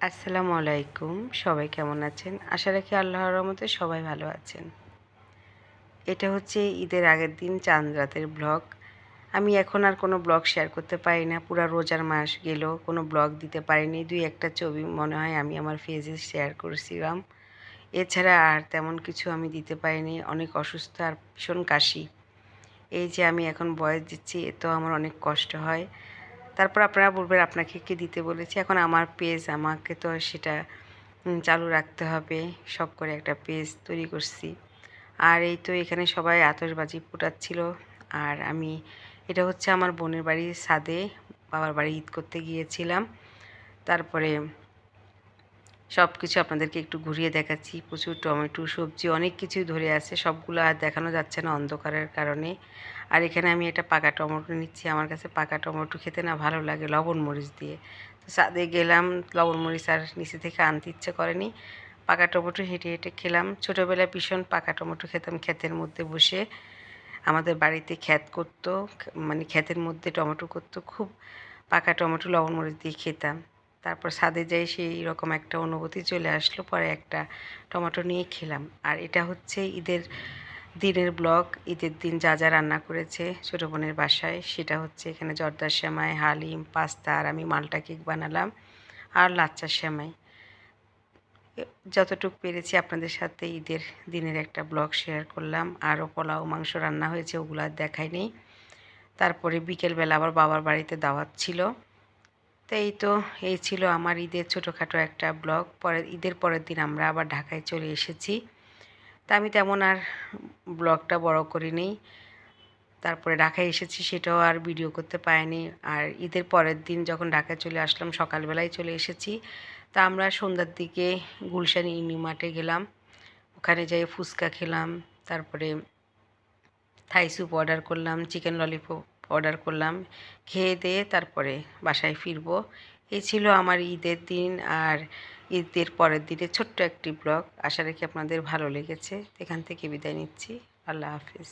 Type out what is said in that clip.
আসসালামু আলাইকুম। সবাই কেমন আছেন? আশা রাখি আল্লাহর রহমতে সবাই ভালো আছেন। এটা হচ্ছে ঈদের আগের দিন চাঁদ রাতের ব্লগ। আমি এখন আর কোনো ব্লগ শেয়ার করতে পারি না। পুরো রোজার মাস গেল, কোনো ব্লগ দিতে পারিনি। দুই একটা ছবি মনে হয় আমি আমার ফেসে শেয়ার করেছিলাম। এছাড়া আর তেমন কিছু আমি দিতে পারিনি। অনেক অসুস্থ আর ভীষণ কাশি। এই যে আমি এখন বয়স দিচ্ছি, এতেও আমার অনেক কষ্ট হয়। তারপর আপনারা বলবেন, আপনাকে কে দিতে বলেছি? এখন আমার পেজ আমাকে তো সেটা চালু রাখতে হবে। সব করে একটা পেজ তৈরি করছি। আর এই তো এখানে সবাই আতসবাজি ফুটাচ্ছিল। আর আমি, এটা হচ্ছে আমার বোনের বাড়ির সাদে বাবার বাড়ি ঈদ করতে গিয়েছিলাম। তারপরে সব কিছু আপনাদেরকে একটু ঘুরিয়ে দেখাচ্ছি। প্রচুর টমেটো, সবজি, অনেক কিছুই ধরে আছে। সবগুলো আর দেখানো যাচ্ছে না অন্ধকারের কারণে। আর এখানে আমি একটা পাকা টমেটো নিচ্ছি। আমার কাছে পাকা টমেটো খেতে না ভালো লাগে লবণ মরিচ দিয়ে। তো সাদে গেলাম, লবণ মরিচ আর নিচে থেকে আনতে ইচ্ছে করেনি। পাকা টমেটো হেঁটে হেঁটে খেলাম। ছোটোবেলায় ভীষণ পাকা টমেটো খেতাম ক্ষেতের মধ্যে বসে। আমাদের বাড়িতে ক্ষেত করতো মানে ক্ষেতের মধ্যে টমেটো করতো। খুব পাকা টমেটো, লবণ মরিচ দিয়ে খেতাম। তারপর ছাদে যাই সেই রকম একটা অনুভূতি চলে আসলো, পরে একটা টমেটো নিয়ে খেলাম। আর এটা হচ্ছে ঈদের দিনের ব্লগ, ঈদের দিন যা যা রান্না করেছে ছোটো বোনের বাসায়, সেটা হচ্ছে এখানে জর্দার সেমাই, হালিম, পাস্তা, আর আমি মালটা কেক বানালাম, আর লাচ্চার সেমাই। যতটুকু পেরেছি আপনাদের সাথে ঈদের দিনের একটা ব্লগ শেয়ার করলাম। আরও পোলাও, মাংস রান্না হয়েছে, ওগুলো আর দেখায়নি তারপরে বিকেলবেলা আবার বাবার বাড়িতে দাওয়াত ছিল। তো এই তো, এই ছিল আমার ঈদের ছোটোখাটো একটা ব্লগ। পরের, ঈদের পরের দিন আমরা আবার ঢাকায় চলে এসেছি। তা আমি তেমন আর ব্লগটা বড় করি করিনি তারপরে ঢাকায় এসেছি সেটাও আর ভিডিও করতে পারিনি। আর ঈদের পরের দিন যখন ঢাকায় চলে আসলাম, সকালবেলায় চলে এসেছি। তা আমরা সন্ধ্যার দিকে গুলশান ইউনি মাঠে গেলাম। ওখানে যাই ফুচকা খেলাম। তারপরে থাই স্যুপ অর্ডার করলাম, চিকেন ললিপপ অর্ডার করলাম, খেয়ে দিয়ে তারপরে বাসায় ফিরবো। এই ছিল আমার ঈদের দিন আর ঈদের পরের দিনে ছোট্ট একটি ব্লগ। আশা রাখি আপনাদের ভালো লেগেছে। এখান থেকে বিদায় নিচ্ছি। আল্লাহ হাফিজ।